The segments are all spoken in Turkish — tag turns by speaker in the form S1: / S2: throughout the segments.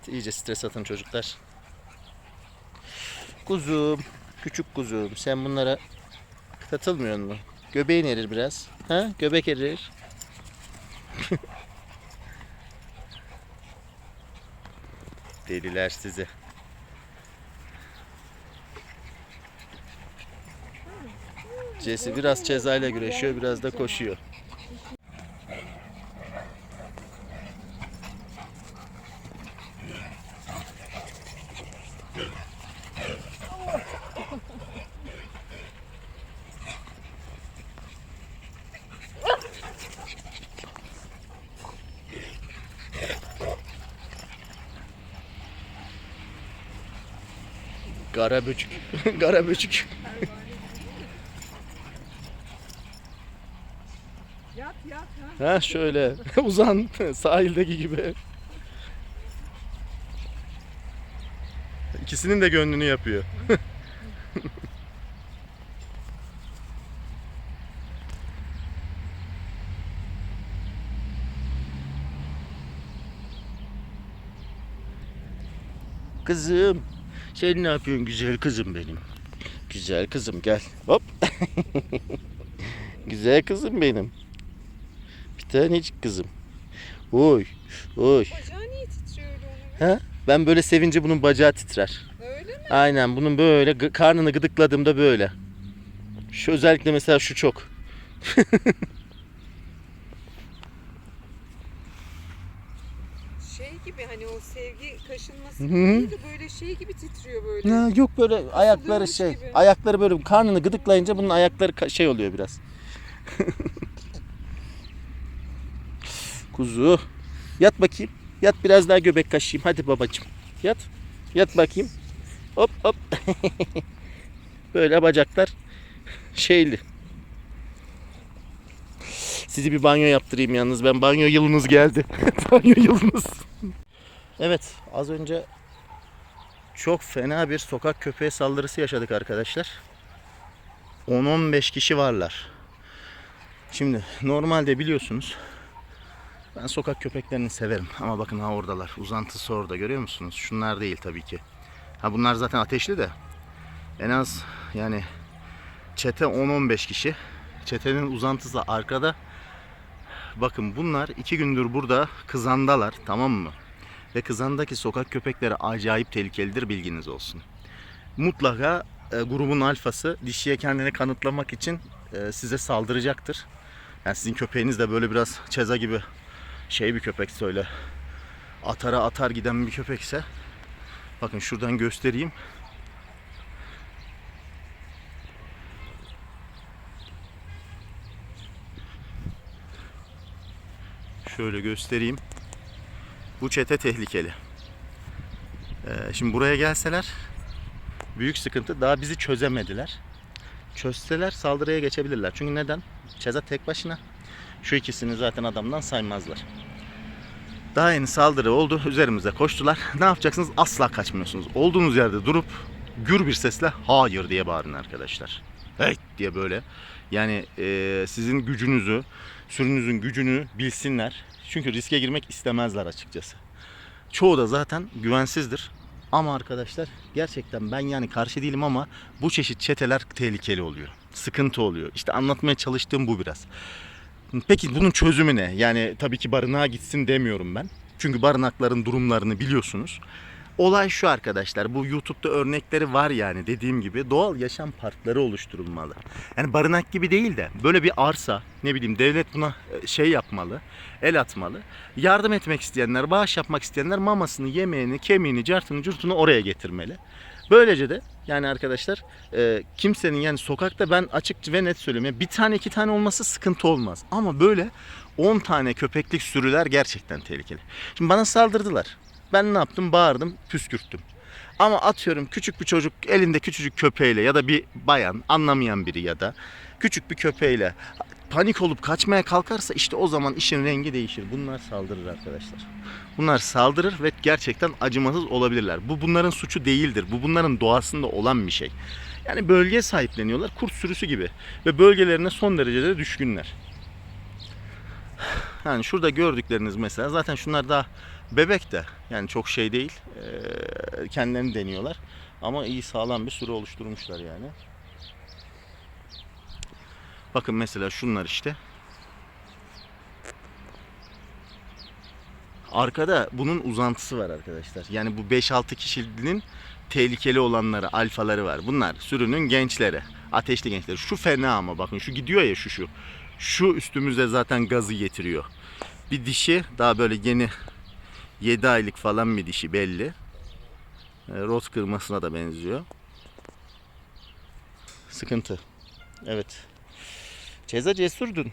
S1: Hadi iyice stres atın çocuklar. Kuzum, küçük kuzum sen bunlara katılmıyor mu? Göbeğin erir biraz. Ha? Göbek erir. Deliler sizi. Jesse biraz cezayla güreşiyor, biraz da koşuyor. Kara böcük. Kara böcük.
S2: Yat yat ha.
S1: Ha şöyle uzan sahildeki gibi. İkisinin de gönlünü yapıyor. Kızım, sen ne yapıyorsun güzel kızım benim? Güzel kızım gel. Hop. güzel kızım benim. Bir tanecik kızım. Oy, oy.
S2: Bacağı niye titriyor öyle onun?
S1: Ha? Ben böyle sevince bunun bacağı titrer.
S2: Öyle mi?
S1: Aynen bunun böyle karnını gıdıkladığımda böyle. Şu özellikle mesela şu çok.
S2: Şey gibi hani sevgi kaşınması
S1: Hı
S2: gibi
S1: hı.
S2: değil de böyle şey gibi titriyor böyle.
S1: Ha, yok böyle ayakları
S2: Asılıyormuş
S1: şey.
S2: gibi.
S1: Ayakları böyle karnını gıdıklayınca bunun ayakları ka- şey oluyor biraz. Kuzu. Yat bakayım. Yat biraz daha göbek kaşıyım. Hadi babacığım. Yat. Yat bakayım. Hop hop. böyle bacaklar şeyli. Sizi bir banyo yaptırayım yalnız. Ben banyo yılınız geldi. banyo yılınız. Evet az önce çok fena bir sokak köpeği saldırısı yaşadık arkadaşlar. 10-15 kişi varlar. Şimdi normalde biliyorsunuz ben sokak köpeklerini severim ama bakın ha oradalar. Uzantısı orada görüyor musunuz? Şunlar değil tabii ki. Ha bunlar zaten ateşli de en az yani çete 10-15 kişi. Çetenin uzantısı arkada. Bakın bunlar iki gündür burada kızandalar tamam mı? Ve kızandaki sokak köpekleri acayip tehlikelidir bilginiz olsun. Mutlaka e, grubun alfası dişiye kendini kanıtlamak için e, size saldıracaktır. Yani sizin köpeğiniz de böyle biraz çeza gibi şey bir köpek söyle. Atara atar giden bir köpekse bakın şuradan göstereyim. Şöyle göstereyim. Bu çete tehlikeli. Ee, şimdi buraya gelseler büyük sıkıntı. Daha bizi çözemediler. Çözseler saldırıya geçebilirler. Çünkü neden? Çeza tek başına. Şu ikisini zaten adamdan saymazlar. Daha yeni saldırı oldu. Üzerimize koştular. Ne yapacaksınız? Asla kaçmıyorsunuz. Olduğunuz yerde durup gür bir sesle hayır diye bağırın arkadaşlar. Hey diye böyle. Yani e, sizin gücünüzü, sürünüzün gücünü bilsinler. Çünkü riske girmek istemezler açıkçası. Çoğu da zaten güvensizdir. Ama arkadaşlar gerçekten ben yani karşı değilim ama bu çeşit çeteler tehlikeli oluyor. Sıkıntı oluyor. İşte anlatmaya çalıştığım bu biraz. Peki bunun çözümü ne? Yani tabii ki barınağa gitsin demiyorum ben. Çünkü barınakların durumlarını biliyorsunuz. Olay şu arkadaşlar. Bu YouTube'da örnekleri var yani dediğim gibi doğal yaşam parkları oluşturulmalı. Yani barınak gibi değil de böyle bir arsa ne bileyim devlet buna e, şey yapmalı. El atmalı. Yardım etmek isteyenler, bağış yapmak isteyenler mamasını, yemeğini, kemiğini, cartını, curtunu oraya getirmeli. Böylece de yani arkadaşlar e, kimsenin yani sokakta ben açık ve net söylüyorum. bir tane iki tane olması sıkıntı olmaz. Ama böyle 10 tane köpeklik sürüler gerçekten tehlikeli. Şimdi bana saldırdılar. Ben ne yaptım? Bağırdım, püskürttüm. Ama atıyorum küçük bir çocuk elinde küçücük köpeğiyle ya da bir bayan anlamayan biri ya da küçük bir köpeğiyle panik olup kaçmaya kalkarsa işte o zaman işin rengi değişir. Bunlar saldırır arkadaşlar. Bunlar saldırır ve gerçekten acımasız olabilirler. Bu bunların suçu değildir. Bu bunların doğasında olan bir şey. Yani bölgeye sahipleniyorlar kurt sürüsü gibi ve bölgelerine son derece de düşkünler. Yani şurada gördükleriniz mesela zaten şunlar daha Bebek de yani çok şey değil. Ee, kendilerini deniyorlar. Ama iyi sağlam bir sürü oluşturmuşlar yani. Bakın mesela şunlar işte. Arkada bunun uzantısı var arkadaşlar. Yani bu 5-6 kişinin tehlikeli olanları, alfaları var. Bunlar sürünün gençleri. Ateşli gençleri. Şu fena ama bakın şu gidiyor ya şu şu. Şu üstümüze zaten gazı getiriyor. Bir dişi daha böyle yeni 7 aylık falan bir dişi belli. E, Roz kırmasına da benziyor. Sıkıntı. Evet. Ceza cesurdun.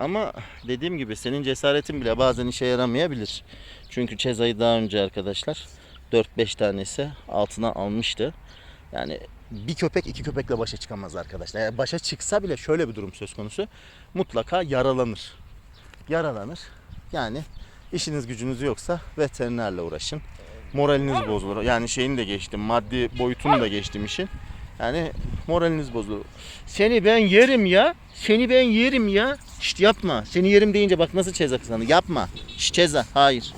S1: Ama dediğim gibi senin cesaretin bile bazen işe yaramayabilir. Çünkü Ceza'yı daha önce arkadaşlar 4-5 tanesi altına almıştı. Yani bir köpek iki köpekle başa çıkamaz arkadaşlar. Yani başa çıksa bile şöyle bir durum söz konusu. Mutlaka yaralanır. Yaralanır. Yani işiniz gücünüz yoksa veterinerle uğraşın. Moraliniz bozulur. Yani şeyini de geçtim. Maddi boyutunu da geçtim işin. Yani moraliniz bozulur. Seni ben yerim ya. Seni ben yerim ya. Şşt yapma. Seni yerim deyince bak nasıl Çeza kızandı. Yapma. Şşt Çeza. Hayır.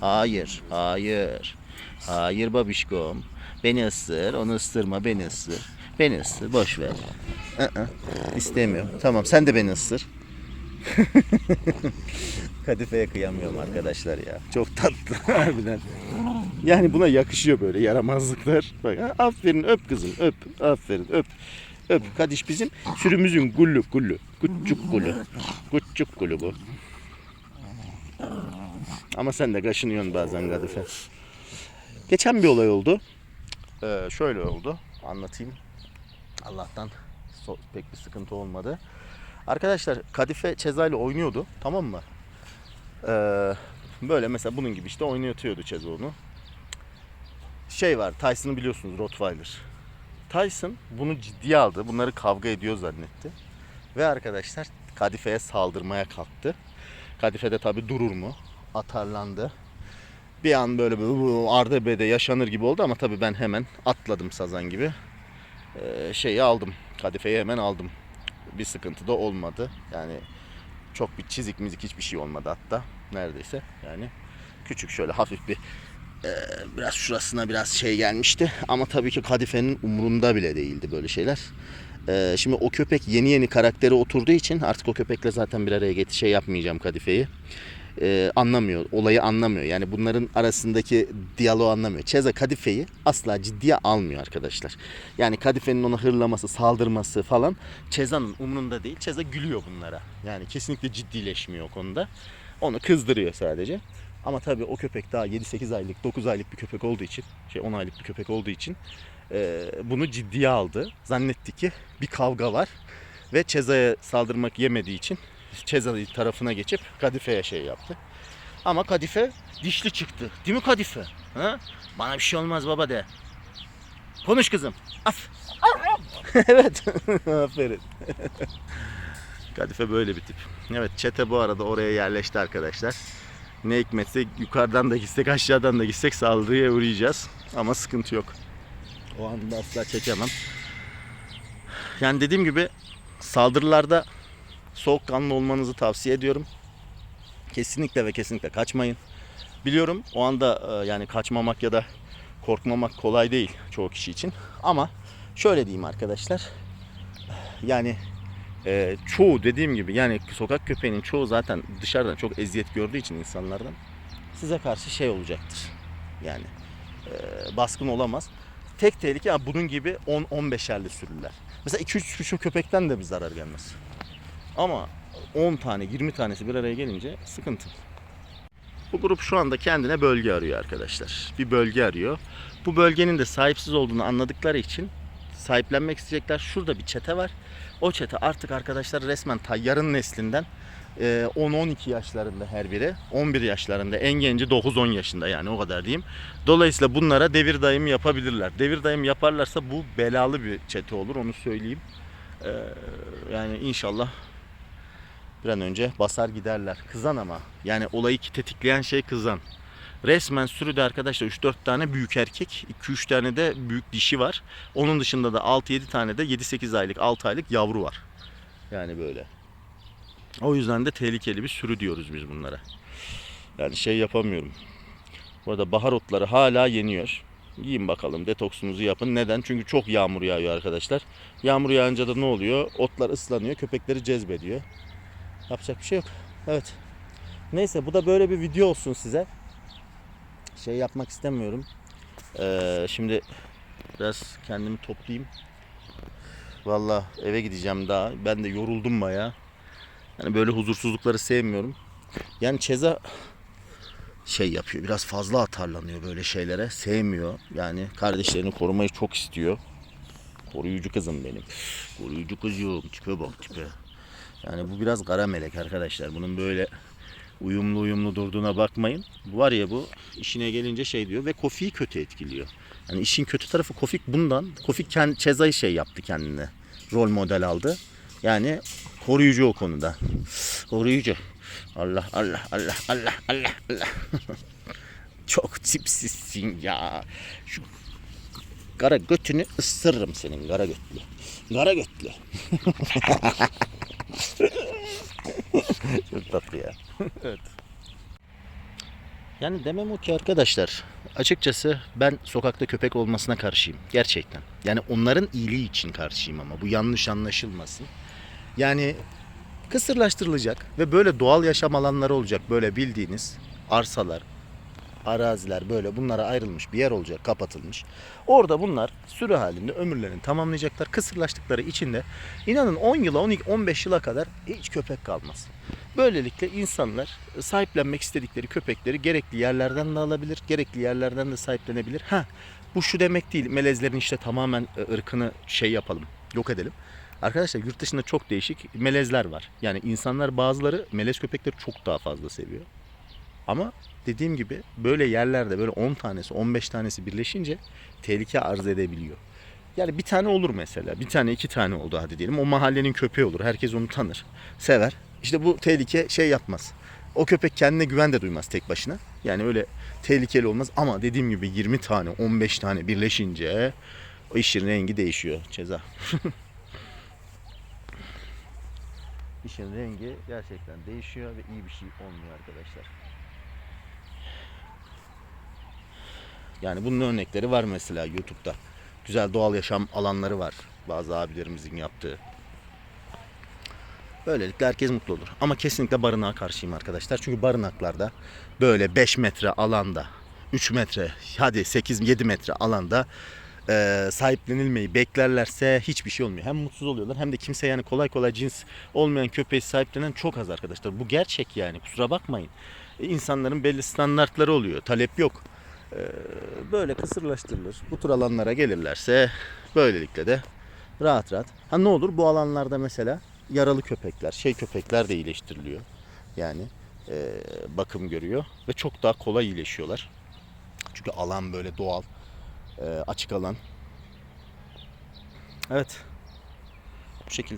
S1: Hayır. Hayır. Hayır babişkom. Beni ısır. Onu ısırma. Beni ısır. Beni ısır. Boş ver. Aa. Tamam sen de beni ısır. Kadife'ye kıyamıyorum arkadaşlar ya. Çok tatlı harbiden. Yani buna yakışıyor böyle yaramazlıklar. Bak, aferin öp kızım öp. Aferin öp. Öp. Kadiş bizim sürümüzün gullu gullu. Küçük gullu. Küçük gullu bu. Ama sen de kaşınıyorsun bazen Kadife. Geçen bir olay oldu. Ee, şöyle oldu. Anlatayım. Allah'tan pek bir sıkıntı olmadı. Arkadaşlar Kadife ile oynuyordu. Tamam mı? Ee, böyle mesela bunun gibi işte oynatıyordu Çeza onu. Şey var Tyson'ı biliyorsunuz Rottweiler. Tyson bunu ciddiye aldı. Bunları kavga ediyor zannetti. Ve arkadaşlar Kadife'ye saldırmaya kalktı. Kadife de tabi durur mu? Atarlandı. Bir an böyle bir Ardebe'de yaşanır gibi oldu ama tabi ben hemen atladım sazan gibi. Ee, şeyi aldım. Kadife'yi hemen aldım. Bir sıkıntı da olmadı. Yani çok bir çizik mizik hiçbir şey olmadı hatta. Neredeyse yani küçük şöyle hafif bir e, biraz şurasına biraz şey gelmişti. Ama tabii ki Kadife'nin umurunda bile değildi böyle şeyler. E, şimdi o köpek yeni yeni karaktere oturduğu için artık o köpekle zaten bir araya get şey yapmayacağım Kadife'yi. E, anlamıyor, olayı anlamıyor. Yani bunların arasındaki diyaloğu anlamıyor. Çeza Kadife'yi asla ciddiye almıyor arkadaşlar. Yani Kadife'nin ona hırlaması, saldırması falan Çeza'nın umurunda değil. Çeza gülüyor bunlara. Yani kesinlikle ciddileşmiyor o konuda. Onu kızdırıyor sadece. Ama tabii o köpek daha 7-8 aylık, 9 aylık bir köpek olduğu için, şey 10 aylık bir köpek olduğu için e, bunu ciddiye aldı. Zannetti ki bir kavga var ve Çeza'ya saldırmak yemediği için Çeza tarafına geçip Kadife'ye şey yaptı. Ama Kadife dişli çıktı. Değil mi Kadife? Ha? Bana bir şey olmaz baba de. Konuş kızım. Af. evet. Aferin. Kadife böyle bir tip. Evet çete bu arada oraya yerleşti arkadaşlar. Ne hikmetse yukarıdan da gitsek aşağıdan da gitsek saldırıya uğrayacağız. Ama sıkıntı yok. O anda asla çekemem. Yani dediğim gibi saldırılarda soğukkanlı olmanızı tavsiye ediyorum. Kesinlikle ve kesinlikle kaçmayın. Biliyorum o anda e, yani kaçmamak ya da korkmamak kolay değil çoğu kişi için. Ama şöyle diyeyim arkadaşlar. Yani e, çoğu dediğim gibi yani sokak köpeğinin çoğu zaten dışarıdan çok eziyet gördüğü için insanlardan size karşı şey olacaktır. Yani e, baskın olamaz. Tek tehlike ha, bunun gibi 10-15'erli sürüler. Mesela 2-3 şu köpekten de bir zarar gelmez. Ama 10 tane 20 tanesi bir araya gelince sıkıntı. Bu grup şu anda kendine bölge arıyor arkadaşlar. Bir bölge arıyor. Bu bölgenin de sahipsiz olduğunu anladıkları için sahiplenmek isteyecekler. Şurada bir çete var. O çete artık arkadaşlar resmen tayyarın neslinden e, 10-12 yaşlarında her biri. 11 yaşlarında en genci 9-10 yaşında yani o kadar diyeyim. Dolayısıyla bunlara devir dayım yapabilirler. Devir dayım yaparlarsa bu belalı bir çete olur onu söyleyeyim. E, yani inşallah bir an önce basar giderler. Kızan ama. Yani olayı tetikleyen şey kızan. Resmen sürüde arkadaşlar 3-4 tane büyük erkek, 2-3 tane de büyük dişi var. Onun dışında da 6-7 tane de 7-8 aylık, 6 aylık yavru var. Yani böyle. O yüzden de tehlikeli bir sürü diyoruz biz bunlara. Yani şey yapamıyorum. Bu arada bahar otları hala yeniyor. Yiyin bakalım detoksunuzu yapın. Neden? Çünkü çok yağmur yağıyor arkadaşlar. Yağmur yağınca da ne oluyor? Otlar ıslanıyor. Köpekleri cezbediyor. Yapacak bir şey yok. Evet. Neyse bu da böyle bir video olsun size. Şey yapmak istemiyorum. Ee, şimdi biraz kendimi toplayayım. Valla eve gideceğim daha. Ben de yoruldum baya. Yani böyle huzursuzlukları sevmiyorum. Yani Çeza şey yapıyor. Biraz fazla atarlanıyor böyle şeylere. Sevmiyor. Yani kardeşlerini korumayı çok istiyor. Koruyucu kızım benim. Koruyucu kızım. Tipe bak tipe. Yani bu biraz kara melek arkadaşlar. Bunun böyle uyumlu uyumlu durduğuna bakmayın. Bu var ya bu işine gelince şey diyor ve Kofi'yi kötü etkiliyor. Yani işin kötü tarafı Kofik bundan. Kofik kendi Çeza'yı şey yaptı kendine. Rol model aldı. Yani koruyucu o konuda. Koruyucu. Allah Allah Allah Allah Allah Allah. Çok tipsizsin ya. Şu kara götünü ısırırım senin kara götlü. Kara götlü. Çok tatlı ya. evet. Yani demem o ki arkadaşlar. Açıkçası ben sokakta köpek olmasına karşıyım. Gerçekten. Yani onların iyiliği için karşıyım ama bu yanlış anlaşılmasın. Yani kısırlaştırılacak ve böyle doğal yaşam alanları olacak. Böyle bildiğiniz arsalar, araziler böyle bunlara ayrılmış bir yer olacak, kapatılmış. Orada bunlar sürü halinde ömürlerini tamamlayacaklar. Kısırlaştıkları içinde inanın 10 yıla, 12, 15 yıla kadar hiç köpek kalmaz. Böylelikle insanlar sahiplenmek istedikleri köpekleri gerekli yerlerden de alabilir, gerekli yerlerden de sahiplenebilir. Ha, bu şu demek değil, melezlerin işte tamamen e, ırkını şey yapalım, yok edelim. Arkadaşlar yurt dışında çok değişik melezler var. Yani insanlar bazıları melez köpekleri çok daha fazla seviyor. Ama dediğim gibi böyle yerlerde böyle 10 tanesi 15 tanesi birleşince tehlike arz edebiliyor. Yani bir tane olur mesela. Bir tane iki tane oldu hadi diyelim. O mahallenin köpeği olur. Herkes onu tanır. Sever. İşte bu tehlike şey yapmaz. O köpek kendine güven de duymaz tek başına. Yani öyle tehlikeli olmaz. Ama dediğim gibi 20 tane 15 tane birleşince o işin rengi değişiyor. Ceza. İşin rengi gerçekten değişiyor ve iyi bir şey olmuyor arkadaşlar. Yani bunun örnekleri var mesela YouTube'da. Güzel doğal yaşam alanları var. Bazı abilerimizin yaptığı. Böylelikle herkes mutlu olur. Ama kesinlikle barınağa karşıyım arkadaşlar. Çünkü barınaklarda böyle 5 metre alanda, 3 metre, hadi 8-7 metre alanda e, sahiplenilmeyi beklerlerse hiçbir şey olmuyor. Hem mutsuz oluyorlar hem de kimse yani kolay kolay cins olmayan köpeği sahiplenen çok az arkadaşlar. Bu gerçek yani kusura bakmayın. E, insanların belli standartları oluyor. Talep yok. E, böyle kısırlaştırılır. Bu tür alanlara gelirlerse böylelikle de rahat rahat. Ha ne olur bu alanlarda mesela yaralı köpekler, şey köpekler de iyileştiriliyor. Yani e, bakım görüyor ve çok daha kolay iyileşiyorlar. Çünkü alan böyle doğal, e, açık alan. Evet. Bu şekilde.